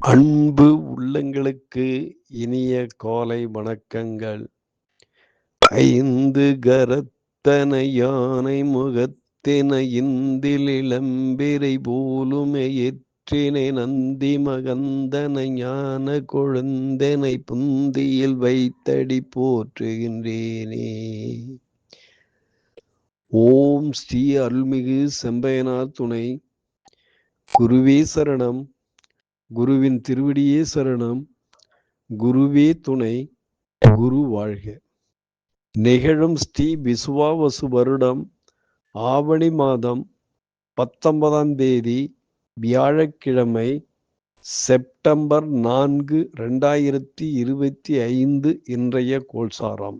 அன்பு உள்ளங்களுக்கு இனிய காலை வணக்கங்கள். ஐந்து கரத்தன யானை முகத்தின இந்தில் இளம்பிரை போலுமே ஏற்றினை நந்தி மகந்தன ஞான கொழுந்தனை புந்தியில் வைத்தடி போற்றுகின்றேனே. ஓம் ஸ்ரீ அருள்மிகு செம்பயனார் துணை. குருவே சரணம். குருவின் திருவடியே சரணம். குருவே துணை. குரு வாழ்க. நிகழும் ஸ்ரீ விசுவாவசு வருடம் ஆவணி மாதம் பத்தொன்பதாம் தேதி வியாழக்கிழமை செப்டம்பர் நான்கு ரெண்டாயிரத்தி இருபத்தி ஐந்து இன்றைய கோல்சாரம்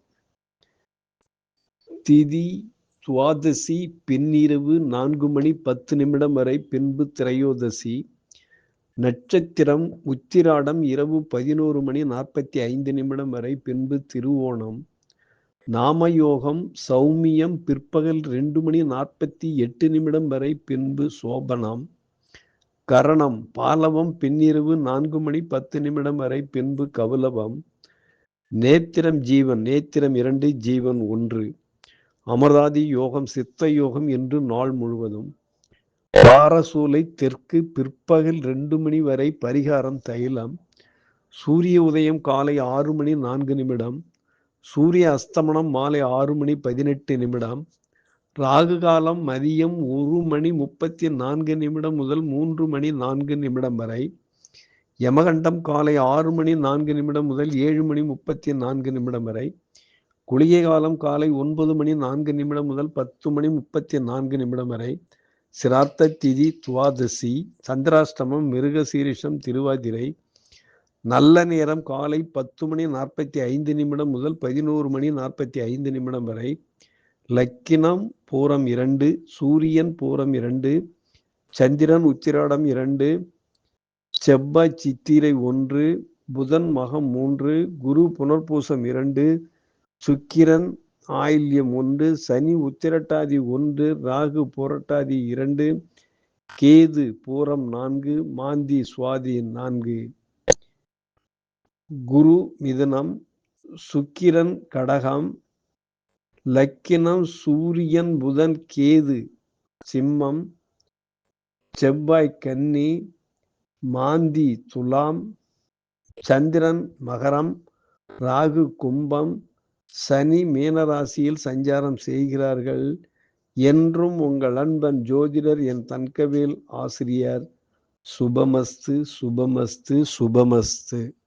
திதி துவாதசி பின்னிரவு நான்கு மணி பத்து நிமிடம் வரை பின்பு திரையோதசி. நட்சத்திரம் உத்திராடம் இரவு பதினோரு மணி நாற்பத்தி ஐந்து நிமிடம் வரை பின்பு திருவோணம். நாமயோகம் சௌமியம் பிற்பகல் ரெண்டு மணி நாற்பத்தி எட்டு நிமிடம் வரை பின்பு சோபனம். கரணம் பாலவம் பின்னிரவு நான்கு மணி பத்து நிமிடம் வரை பின்பு கவுலவம். நேத்திரம் ஜீவன் நேத்திரம் இரண்டு ஜீவன் ஒன்று. அமர்தாதி யோகம் சித்த யோகம் என்று நாள் முழுவதும் பாரசூலை தெற்கு பிற்பகல் ரெண்டு மணி வரை பரிகாரம் தைலம் சூரிய உதயம் காலை ஆறு மணி நான்கு நிமிடம் சூரிய அஸ்தமனம் மாலை ஆறு மணி பதினெட்டு நிமிடம் ராகு காலம் மதியம் ஒரு மணி முப்பத்தி நான்கு நிமிடம் முதல் மூன்று மணி நான்கு நிமிடம் வரை யமகண்டம் காலை ஆறு மணி நான்கு நிமிடம் முதல் ஏழு மணி முப்பத்தி நான்கு நிமிடம் வரை குளிகை காலம் காலை ஒன்பது மணி நான்கு நிமிடம் முதல் பத்து மணி முப்பத்தி நான்கு நிமிடம் வரை சிரார்த்த திதி துவாதசி சந்திராஷ்டமம் மிருகசீரிஷம் திருவாதிரை. நல்ல நேரம் காலை பத்து மணி நாற்பத்தி ஐந்து நிமிடம் முதல் பதினோரு மணி நாற்பத்தி ஐந்து நிமிடம் வரை. லக்கினம் பூரம் இரண்டு சூரியன் பூரம் இரண்டு சந்திரன் உத்திராடம் இரண்டு செவ்வாய் சித்திரை ஒன்று புதன் மகம் மூன்று குரு புனர்பூசம் இரண்டு சுக்கிரன் ஆயில்யம் ஒன்று சனி உத்திரட்டாதி ஒன்று ராகு புரட்டாதி இரண்டு கேது பூரம் நான்கு மாந்தி சுவாதி நான்கு. குரு மிதனம் சுக்கிரன் கடகம் லக்கினம் சூரியன் புதன் கேது சிம்மம் செவ்வாய் கன்னி மாந்தி துலாம் சந்திரன் மகரம் ராகு கும்பம் சனி மீனராசியில் சஞ்சாரம் செய்கிறார்கள். என்றும் உங்கள் அன்பன் ஜோதிடர் என் தன்கவேல் ஆசிரியர். சுபமஸ்து சுபமஸ்து சுபமஸ்து.